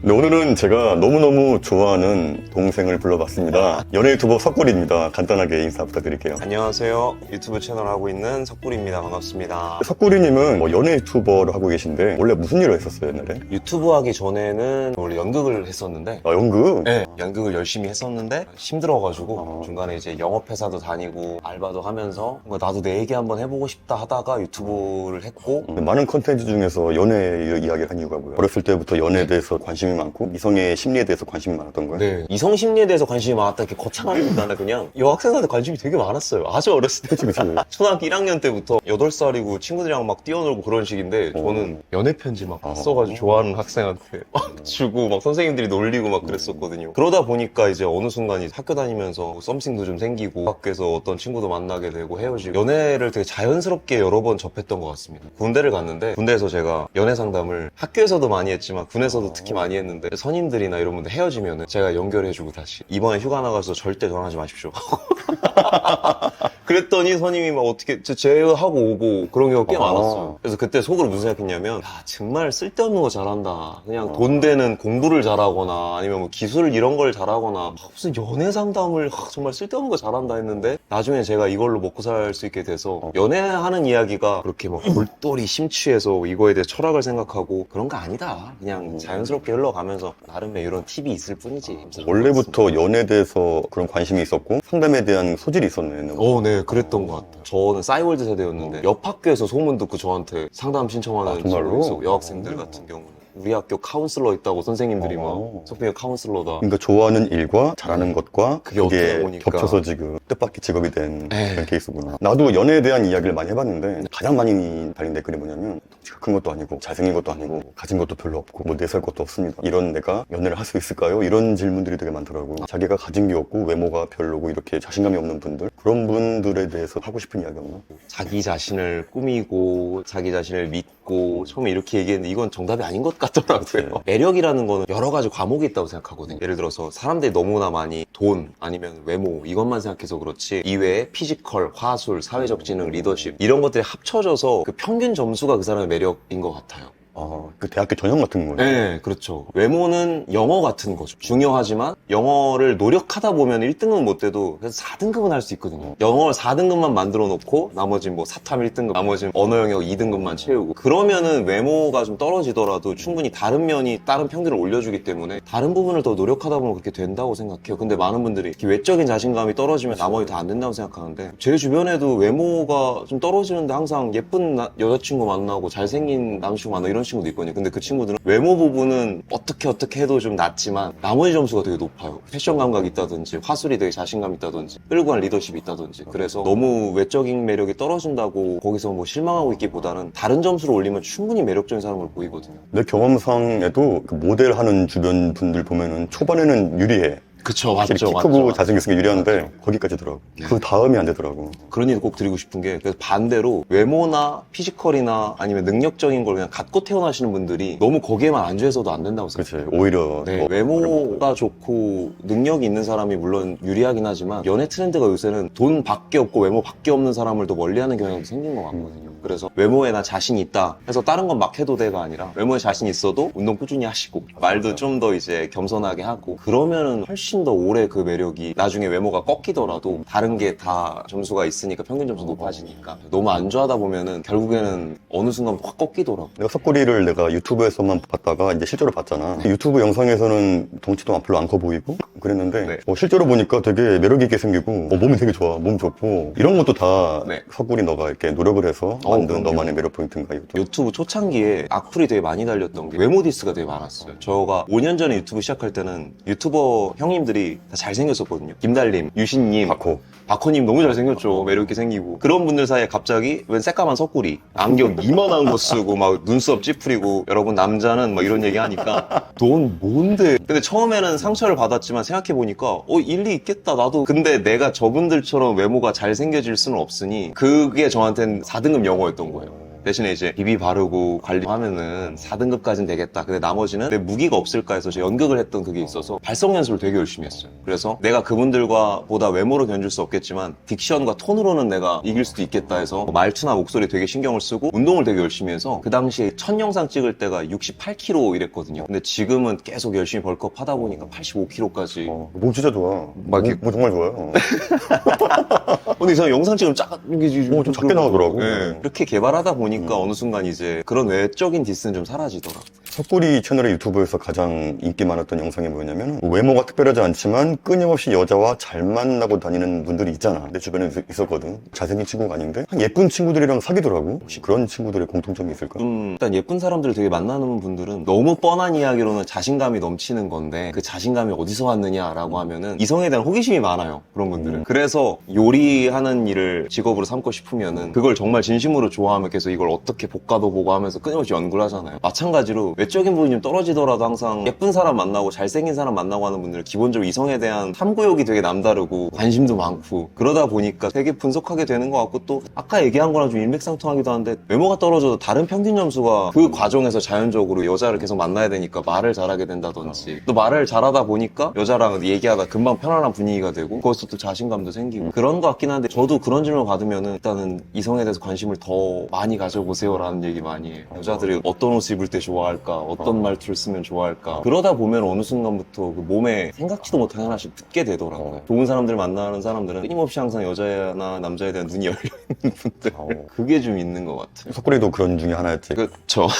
네, 오늘은 제가 너무너무 좋아하는 동생을 불러봤습니다. 연예 유튜버 석골입니다. 간단하게 인사 부탁드릴게요. 안녕하세요. 유튜브 채널 하고 있는 석굴입니다. 반갑습니다. 석골이님은 뭐 연예 유튜버를 하고 계신데 원래 무슨 일을 했었어요 옛날에? 유튜브 하기 전에는 원래 연극을 했었는데 아 연극? 네, 연극을 열심히 했었는데 힘들어가지고 어. 중간에 이제 영업회사도 다니고 알바도 하면서 뭔가 나도 내 얘기 한번 해보고 싶다 하다가 유튜브를 했고 근데 많은 컨텐츠 중에서 연애 이야기를 한 이유가 뭐예요? 어렸을 때부터 연애에 대해서 관심이 많고 이성의 심리에 대해서 관심이 많았던 거예요? 네. 이성 심리에 대해서 관심이 많았다 이렇게 거창하기보다는 그냥 여학생한테 관심이 되게 많았어요. 아주 어렸을 때. 그치 초등학교 1학년 때부터 8살이고 친구들이랑 막 뛰어놀고 그런 식인데 어. 저는 연애 편지 막 어. 써가지고 좋아하는 학생한테 막 주고 막 선생님들이 놀리고 막 그랬었거든요. 그러다 보니까 이제 어느 순간 이제 학교 다니면서 뭐 썸씽도 좀 생기고 학교에서 어떤 친구도 만나게 되고 헤어지고 연애를 되게 자연스럽게 여러 번 접했던 것 같습니다. 군대를 갔는데 군대에서 제가 연애 상담을 학교에서도 많이 했지만 군에서도 특히 많이 했는데 선임들이나 이런 분들 헤어지면 제가 연결해주고 다시 이번에 휴가 나가서 절대 전화하지 마십시오. 그랬더니 선임이 막 어떻게 제- 제하고 오고 그런 경우가 꽤 아. 많았어요. 그래서 그때 속으로 무슨 생각했냐면 야 정말 쓸데없는 거 잘한다. 그냥 아. 돈 되는 공부를 잘하거나 아니면 뭐 기술 이런 걸 잘하거나 막 무슨 연애 상담을 하, 정말 쓸데없는 거 잘한다 했는데 나중에 제가 이걸로 먹고 살 수 있게 돼서 어. 연애하는 이야기가 그렇게 막 골똘히 심취해서 이거에 대해 철학을 생각하고 그런 거 아니다. 그냥 음. 자연스럽게 흘러가면서 나름의 이런 팁이 있을 뿐이지. 원래부터 연애에 대해서 그런 관심이 있었고 상담에 대한 소질이 있었네 어, 네, 그랬던 것 같아요. 저는 싸이월드 세대였는데 옆 학교에서 소문 듣고 저한테 상담 신청하는 아, 정말로? 친구가 있었고 여학생들 같은 경우는 우리 학교 카운슬러 있다고 선생님들이 어. 막 석빈이 카운슬러다. 그러니까 좋아하는 일과 잘하는 것과 그게 그게 어떻게 보니까. 겹쳐서 지금 뜻밖의 직업이 된 네. 그런 케이스구나. 나도 연애에 대한 이야기를 많이 해봤는데 가장 많이 달린 댓글이 뭐냐면 덩치가 큰 것도 아니고 잘생긴 것도 아니고 가진 것도 별로 없고 뭐 내살 것도 없습니다. 이런 내가 연애를 할 수 있을까요? 이런 질문들이 되게 많더라고. 자기가 가진 게 없고 외모가 별로고 이렇게 자신감이 없는 분들 그런 분들에 대해서 하고 싶은 이야기 없나? 자기 자신을 꾸미고 자기 자신을 믿고 처음에 이렇게 얘기했는데 이건 정답이 아닌 것 같 더라고요. 매력이라는 거는 여러 가지 과목이 있다고 생각하거든요. 예를 들어서 사람들이 너무나 많이 돈 아니면 외모 이것만 생각해서 그렇지 이외에 피지컬, 화술, 사회적 지능, 리더십 이런 것들이 합쳐져서 그 평균 점수가 그 사람의 매력인 것 같아요. 아, 그 대학교 전형 같은 거예요. 네, 그렇죠. 외모는 영어 같은 거죠. 중요하지만 영어를 노력하다 보면 1등은 못 돼도 그래서 4등급은 할 수 있거든요. 영어 4등급만 만들어 놓고 나머지 뭐 사탐 1등급, 나머지 언어 영역 2등급만 채우고 그러면은 외모가 좀 떨어지더라도 충분히 다른 면이 다른 평균을 올려주기 때문에 다른 부분을 더 노력하다 보면 그렇게 된다고 생각해요. 근데 많은 분들이 외적인 자신감이 떨어지면 나머지 다 안 된다고 생각하는데 제 주변에도 외모가 좀 떨어지는데 항상 예쁜 나- 여자친구 만나고 잘생긴 남자친구 만나고 이런 친구도 있거든요. 근데 그 친구들은 외모 부분은 어떻게 어떻게 해도 좀 낮지만 나머지 점수가 되게 높아요. 패션 감각이 있다든지 화술이 되게 자신감 있다든지 끌고 간 리더십이 있다든지 그래서 너무 외적인 매력이 떨어진다고 거기서 뭐 실망하고 있기보다는 다른 점수를 올리면 충분히 매력적인 사람을 보이거든요. 내 경험상에도 그 모델하는 주변 분들 보면은 초반에는 유리해. 그쵸 확실히 키 크고 잘생겼으니까 유리한데 거기까지 더라고. 그 다음이 안 되더라고. 그런 얘기 꼭 드리고 싶은 게 그래서 반대로 외모나 피지컬이나 아니면 능력적인 걸 그냥 갖고 태어나시는 분들이 너무 거기에만 안주해서도 안 된다고 생각해요. 그렇지. 오히려 네, 더 외모가 좋고 능력이 있는 사람이 물론 유리하긴 하지만 연애 트렌드가 요새는 돈 밖에 없고 외모 밖에 없는 사람을 더 멀리하는 경향이 생긴 것 같거든요. 그래서 외모에 나 자신 있다 해서 다른 건 막 해도 돼가 아니라 외모에 자신 있어도 운동 꾸준히 하시고 말도 좀 더 이제 겸손하게 하고 그러면은 훨씬 더 오래 그 매력이 나중에 외모가 꺾이더라도 다른 게 다 점수가 있으니까 평균 점수 높아지니까 너무 안 좋아하다 보면은 결국에는 어느 순간 확 꺾이더라고. 내가 석고리를 내가 유튜브에서만 봤다가 이제 실제로 봤잖아. 유튜브 영상에서는 덩치도 별로 안 커 보이고 그랬는데 네. 어, 실제로 보니까 되게 매력 있게 생기고 어, 몸이 되게 좋아. 몸 좋고 이런 것도 다 네. 석고리 너가 이렇게 노력을 해서 어, 만든 그럼요. 너만의 매력 포인트인가 이것도. 유튜브 초창기에 악플이 되게 많이 달렸던 게 외모 디스가 되게 많았어요. 저가 5년 전에 유튜브 시작할 때는 유튜버 형님들 이 다 잘생겼었거든요. 김달님, 유신님, 바코. 박호님 너무 잘생겼죠. 매력있게 생기고. 그런 분들 사이에 갑자기 웬 새까만 석구리, 안경 이만한 거 쓰고 막 눈썹 찌푸리고 여러분 남자는 막 이런 얘기 하니까 넌 뭔데? 근데 처음에는 상처를 받았지만 생각해보니까 어 일리 있겠다 나도. 근데 내가 저분들처럼 외모가 잘생겨질 수는 없으니 그게 저한테는 4등급 영어였던 거예요. 대신에 이제 비비 바르고 관리하면은 4등급까지는 되겠다. 근데 나머지는 내 무기가 없을까 해서 저 연극을 했던 그게 있어서 발성 연습을 되게 열심히 했어요. 그래서 내가 그분들과 보다 외모로 견줄 수 없겠지만 딕션과 톤으로는 내가 이길 수도 있겠다 해서 말투나 목소리 되게 신경을 쓰고 운동을 되게 열심히 해서 그 당시에 첫 영상 찍을 때가 68kg 이랬거든요. 근데 지금은 계속 열심히 벌크업 하다 보니까 85kg까지. 어, 몸 진짜 좋아. 막 이렇게- 몸, 몸 정말 좋아요. 근데 이상 영상 찍으면 작, 이게 어, 좀 작게 나오더라고. 네. 이렇게 개발하다 보니까 음. 어느 순간 이제 그런 외적인 디스는 좀 사라지더라고. 석구리 채널의 유튜브에서 가장 인기 많았던 영상이 뭐냐면 외모가 특별하지 않지만 끊임없이 여자와 잘 만나고 다니는 분들이 있잖아. 내 주변에 있- 있었거든. 잘생긴 친구가 아닌데 한 예쁜 친구들이랑 사귀더라고. 혹시 그런 친구들의 공통점이 있을까? 좀 일단 예쁜 사람들을 되게 만나는 분들은 너무 뻔한 이야기로는 자신감이 넘치는 건데 그 자신감이 어디서 왔느냐라고 하면은 이성에 대한 호기심이 많아요 그런 분들은 음. 그래서 요리하는 일을 직업으로 삼고 싶으면은 그걸 정말 진심으로 좋아하면 계속 이걸 어떻게 볶아도 보고 하면서 끊임없이 연구를 하잖아요 마찬가지로 외적인 부분이 좀 떨어지더라도 항상 예쁜 사람 만나고 잘생긴 사람 만나고 하는 분들은 기본적으로 이성에 대한 탐구욕이 되게 남다르고 관심도 많고 그러다 보니까 되게 분석하게 되는 것 같고 또 아까 얘기한 거랑 좀 일맥상통하기도 한데 외모가 떨어져도 다른 평균 점수가 그 과정에서 자연적으로 여자를 계속 만나야 되니까 말을 잘하게 된다든지 또 말을 잘하다 보니까 여자랑 얘기하다 금방 편안한 분위기가 되고 거기서 또 자신감도 생기고 그런 것 같긴 한데 저도 그런 질문 받으면은 일단은 이성에 대해서 관심을 더 많이 가져보세요라는 얘기 많이 해요. 여자들이 어떤 옷 입을 때 좋아할까 어떤 말투를 쓰면 좋아할까 그러다 보면 어느 순간부터 그 몸에 생각지도 못한 하나씩 듣게 되더라고요 좋은 사람들 만나는 사람들은 끊임없이 항상 여자나 남자에 대한 눈이 열려 있는 분들 어. 그게 좀 있는 것 같아요 석구리도 그런 중에 하나였지. 그쵸.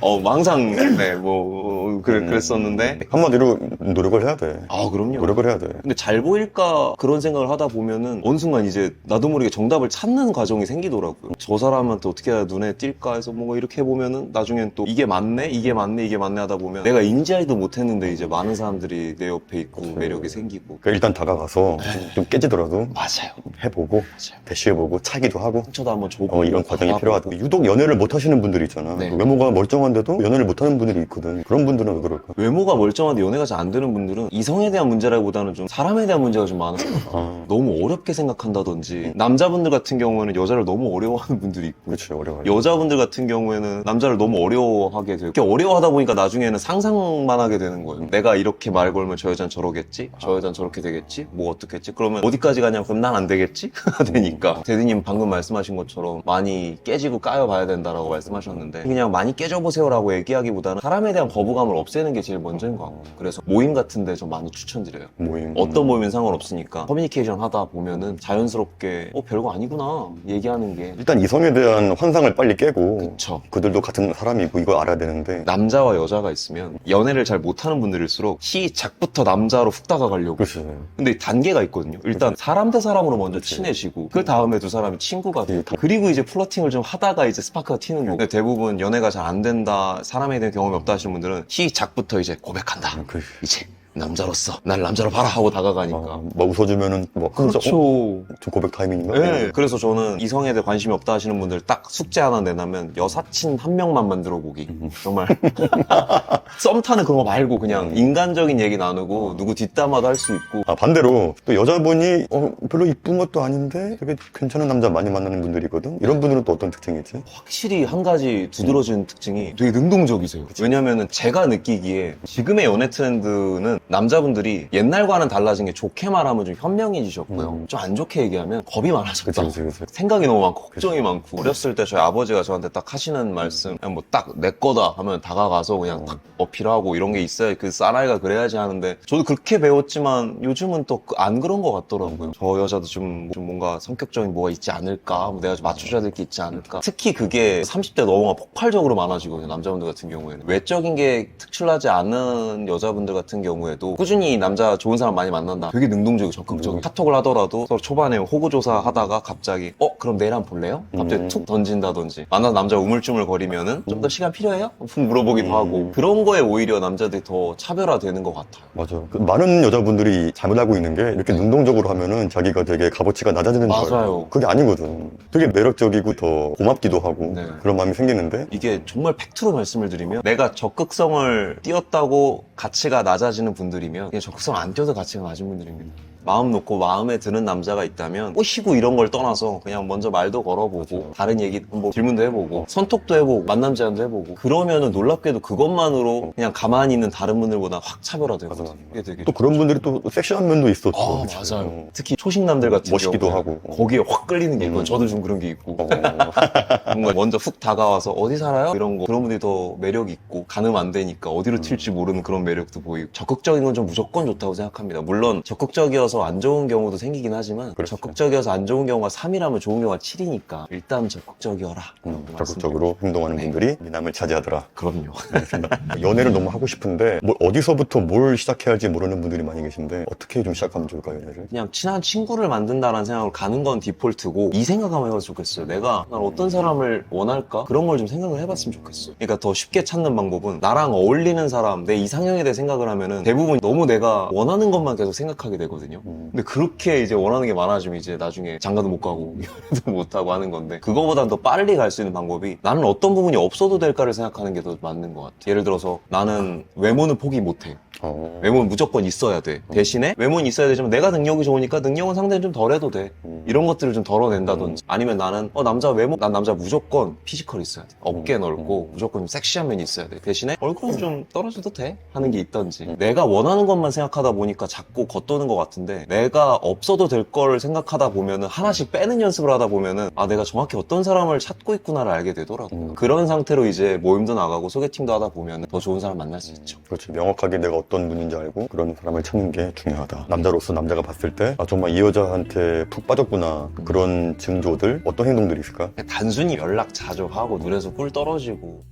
어, 뭐 항상, 네, 뭐, 그래, 음. 그랬었는데. 한마디로 노력을 해야 돼. 아, 그럼요. 노력을 해야 돼. 근데 잘 보일까 그런 생각을 하다 보면은 어느 순간 이제 나도 모르게 정답을 찾는 과정이 생기더라고요. 저 사람한테 어떻게 해야 눈에 띌까 해서 뭔가 이렇게 해 보면은 나중엔 또 이게 맞네? 이게 맞네? 이게 맞네? 하다 보면 내가 인지하지도 못했는데 이제 많은 사람들이 내 옆에 있고 그치. 매력이 생기고. 그러니까 일단 다가가서 좀 깨지더라도 맞아요. 해보고. 대시해보고 차기도 하고 상처도 한번 줘보고. 어, 이런 과정이 받아보고. 필요하다. 유독 연애를 못 하시는 분들이 있잖아. 네. 외모가 멀쩡한데도 연애를 못 하는 분들이 있거든. 그런 분들은 왜 그럴까? 외모가 멀쩡한데 연애가 잘 안 되는 분들은 이성에 대한 문제라기보다는 좀 사람에 대한 문제가 좀 같아요. 아, 너무 어렵게 생각한다든지 남자분들 같은 경우에는 여자를 너무 어려워하는 분들이 있고 그렇지 어려워요. 여자분들 같은 경우에는 남자를 너무 어려워하게 되고 이렇게 어려워하다 보니까 나중에는 상상만 하게 되는 거예요 내가 이렇게 말 걸면 저 여자는 저러겠지 저 여자는 저렇게 되겠지 뭐 어떻겠지 그러면 어디까지 가냐면 그럼 난 안 되겠지 되니까. 대리님 방금 말씀하신 것처럼 많이 깨지고 까여봐야 된다라고 말씀하셨는데 그냥 많이 깨져보세요라고 얘기하기보다는 사람에 대한 거부감을 없애는 게 제일 먼저인 것 같고 그래서 모임 같은데 좀 많이 추천드려요. 모임. 어떤 모임은 상관없으니까 커뮤니케이션 하다 보면은 자연스럽게 어 별거 아니구나 얘기하는 게 일단 이성에 대한 환상을 빨리 깨고 그쵸. 그들도 같은 사람이고 이걸 알아야 되는데 남자와 여자가 있으면 연애를 잘 못하는 분들일수록 시 작부터 남자로 훅 다가가려고. 그렇지. 근데 단계가 있거든요. 일단 사람 대 사람으로 먼저 그치. 친해지고. 그 다음에 두 사람이 친구가 예, 되고 그리고 이제 플러팅을 좀 하다가 이제 스파크가 튀는 거고. 근데 대부분 연애가 잘 안 된다 사람에 대한 경험이 없다 하시는 분들은 시작부터 이제 고백한다. 그, 이제 남자로서 날 남자로 봐라 하고 다가가니까 어, 뭐 웃어주면은 뭐 그렇죠 어? 좀 고백 타이밍인가? 네. 그래서 저는 이성에 대해 관심이 없다 하시는 분들 딱 숙제 하나 내놔면 여사친 한 명만 만들어 보기. 정말. 썸 타는 그런 거 말고 그냥 음. 인간적인 얘기 나누고 누구 뒷담화도 할 수 있고. 아 반대로 또 여자분이 어, 별로 이쁜 것도 아닌데 되게 괜찮은 남자 많이 만나는 분들이거든. 이런 분들은 또 어떤 특징이 있지? 확실히 한 가지 두드러진 특징이 되게 능동적이세요. 왜냐면은 제가 느끼기에 지금의 연애 트렌드는 남자분들이 옛날과는 달라진 게 좋게 말하면 좀 현명해지셨고요. 음. 좀안 좋게 얘기하면 겁이 많아졌다. 그치 그치 그치. 생각이 너무 많고 걱정이 많고 어렸을 때 저희 아버지가 저한테 딱 하시는 말씀 그냥 뭐 딱 내 거다 하면 다가가서 그냥 어. 딱 어필하고 이런 게 있어야 그 사나이가 그래야지 하는데 저도 그렇게 배웠지만 요즘은 또 안 그런 것 같더라고요 저 여자도 좀, 좀 뭔가 성격적인 뭐가 있지 않을까 뭐 내가 좀 맞춰줘야 될 게 있지 않을까 특히 그게 30대 넘어가 폭발적으로 많아지거든요 남자분들 같은 경우에는 외적인 게 특출나지 않은 여자분들 같은 경우에 도 꾸준히 남자 좋은 사람 많이 만난다 되게 능동적이고 적극적이고 음. 카톡을 하더라도 서로 초반에 호구조사 하다가 갑자기 어 그럼 내일 한번 볼래요? 갑자기 음. 툭 던진다든지 만나서 남자 우물쭈물 거리면은 좀 더 시간 필요해요? 푹 물어보기도 음. 하고 그런 거에 오히려 남자들이 더 차별화되는 것 같아요 맞아. 그 많은 여자분들이 잘못하고 있는 게 이렇게 능동적으로 하면은 자기가 되게 값어치가 낮아지는 줄 맞아요. 알고. 그게 아니거든. 되게 매력적이고 더 고맙기도 하고 네. 그런 마음이 생기는데 이게 정말 팩트로 말씀을 드리면 내가 적극성을 띄었다고 가치가 낮아지는 분 들이면 그냥 적극성 안 띄어도 가치가 낮은 분들입니다 마음 놓고 마음에 드는 남자가 있다면 꼬시고 이런 걸 떠나서 그냥 먼저 말도 걸어보고. 다른 얘기 뭐 질문도 해보고 선톡도 해보고 만남 제안도 해보고 그러면은 놀랍게도 그것만으로 그냥 가만히 있는 다른 분들보다 확 맞아. 이게 되게 또 그런 분들이 또 섹시한 면도 있었죠. 아 그치? 맞아요 어. 특히 초식남들 같은 멋있기도 하고. 어. 거기에 확 끌리는 게 있고 음. 저도 좀 그런 게 있고 어. 뭔가 먼저 훅 다가와서 어디 살아요? 이런 거 그런 분들이 더 매력 있고 가늠 안 되니까 어디로 튈지 모르는 그런 매력도 보이고 적극적인 건 좀 무조건 좋다고 생각합니다. 물론 적극적이어서 안 좋은 경우도 생기긴 하지만 그렇죠. 적극적이어서 안 좋은 경우가 3이라면 좋은 경우가 7이니까 일단 적극적이어라. 음. 적극적으로 행동하는 분들이 미남을 차지하더라. 그럼요. 연애를 너무 하고 싶은데 뭐 어디서부터 뭘 시작해야 할지 모르는 분들이 많이 계신데 어떻게 좀 시작하면 좋을까요, 연애를? 그냥 친한 친구를 만든다라는 생각으로 가는 건 디폴트고 이 생각 한번 해봤으면 좋겠어요. 내가 난 어떤 사람을 원할까? 그런 걸 좀 생각을 해봤으면 좋겠어. 그러니까 더 쉽게 찾는 방법은 나랑 어울리는 사람, 내 이상형에 대해 생각을 하면은 대부분 너무 내가 원하는 것만 계속 생각하게 되거든요. 음, 근데 그렇게 이제 원하는 게 많아지면 이제 나중에 장가도 못 가고 연애도 못 하고 하는 건데 그거보단 더 빨리 갈 수 있는 방법이 나는 어떤 부분이 없어도 될까를 생각하는 게 더 맞는 것 같아. 예를 들어서 나는 외모는 포기 못 해. 어, 외모는 무조건 있어야 돼. 대신에 외모는 있어야 되지만 내가 능력이 좋으니까 능력은 상대는 좀 덜해도 돼. 음, 이런 것들을 좀 덜어낸다든지 아니면 나는 어 남자 외모 난 남자 무조건 피지컬 있어야 돼. 어깨 음, 넓고 무조건 좀 섹시한 면이 있어야 돼. 대신에 얼굴은 좀 떨어져도 돼? 하는 게 있던지. 음. 내가 원하는 것만 생각하다 보니까 자꾸 겉도는 것 같은데 내가 없어도 될 걸 생각하다 보면은 하나씩 빼는 연습을 하다 보면은 아 내가 정확히 어떤 사람을 찾고 있구나를 알게 되더라고. 음. 그런 상태로 이제 모임도 나가고 소개팅도 하다 보면 더 좋은 사람 만날 수 있죠. 그렇지. 명확하게 내가 어떤 분인지 알고 그런 사람을 찾는 게 중요하다. 남자로서 남자가 봤을 때, 아, 정말 이 여자한테 푹 빠졌구나. 그런 징조들, 어떤 행동들이 있을까? 단순히 연락 자주 하고 눈에서 꿀 떨어지고